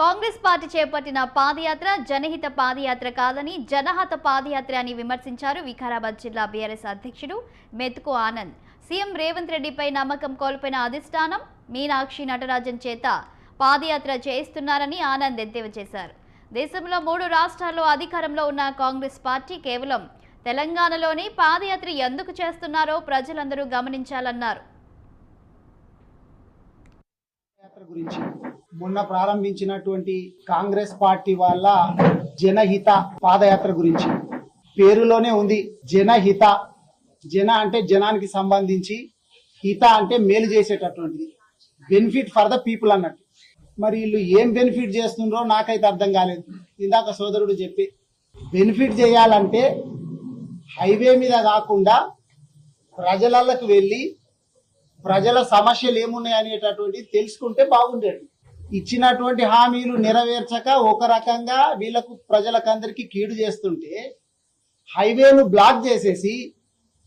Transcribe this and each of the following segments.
Congress party చేపట్టిన పాదయాత్ర జనహిత పాదయాత్ర కాదని జనహత పాదయాత్ర అని విమర్శించారు వికారాబాద్ జిల్లా బీఆర్ఎస్ అధ్యక్షుడు మెతుకు ఆనంద్. సీఎం రేవంత్ రెడ్డిపై నమ్మకం కోల్పోయిన అధిష్టానం మీనాక్షి నటరాజన్ చేత పాదయాత్ర చేయిస్తున్నారని ఆనంద్ ఎద్దేవా చేశారు. దేశంలో మూడు రాష్ట్రాల్లో అధికారంలో ఉన్న కాంగ్రెస్ పార్టీ కేవలం తెలంగాణలోని పాదయాత్ర ఎందుకు చేస్తున్నారో ప్రజలందరూ గమనించాలన్నారు. యాత్ర గురించి. మొన్న ప్రారంభించినటువంటి కాంగ్రెస్ పార్టీ వాళ్ళ జనహిత పాదయాత్ర గురించి. పేరులోనే ఉంది జనహిత. జన అంటే జనానికి సంబంధించి హిత అంటే మేలు చేసేటటువంటిది. బెనిఫిట్ ఫర్ ద పీపుల్ అన్నట్టు. మరి వీళ్ళు ఏం బెనిఫిట్ చేస్తుండ్రో నాకైతే అర్థం కాలేదు. ఇందాక సోదరుడు చెప్పి బెనిఫిట్ చేయాలంటే హైవే మీద కాకుండా ప్రజలకు వెళ్ళి ప్రజల సమస్యలు ఏమున్నాయి అనేటటువంటి తెలుసుకుంటే బాగుండేది. ఇచ్చినటువంటి హామీలు నెరవేర్చక ఒక రకంగా వీళ్ళకు ప్రజలకందరికీ కీడు చేస్తుంటే హైవేను బ్లాక్ చేసేసి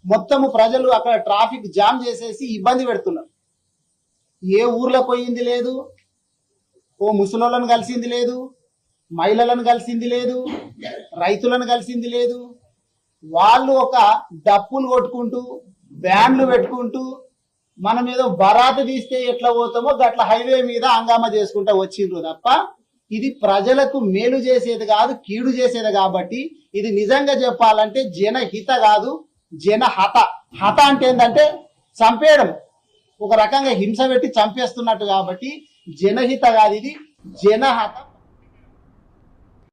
మొత్తము ప్రజలు అక్కడ ట్రాఫిక్ జామ్ చేసేసి ఇబ్బంది పెడుతున్నారు. ఏ ఊర్లో పోయింది లేదు ఓ ముసలోళ్ళను కలిసింది లేదు మహిళలను కలిసింది లేదు రైతులను కలిసింది లేదు. వాళ్ళు ఒక డప్పులు కొట్టుకుంటూ బ్యాండ్లు పెట్టుకుంటూ మనం ఏదో బరాత తీస్తే ఎట్లా పోతామో గట్ల హైవే మీద హంగామా చేసుకుంటా వచ్చిండ్రు తప్ప ఇది ప్రజలకు మేలు చేసేది కాదు కీడు చేసేది కాబట్టి ఇది నిజంగా చెప్పాలంటే జనహిత కాదు జనహత హత. అంటే ఏంటంటే చంపేయడం. ఒక రకంగా హింస పెట్టి చంపేస్తున్నట్టు కాబట్టి జనహిత కాదు ఇది జనహత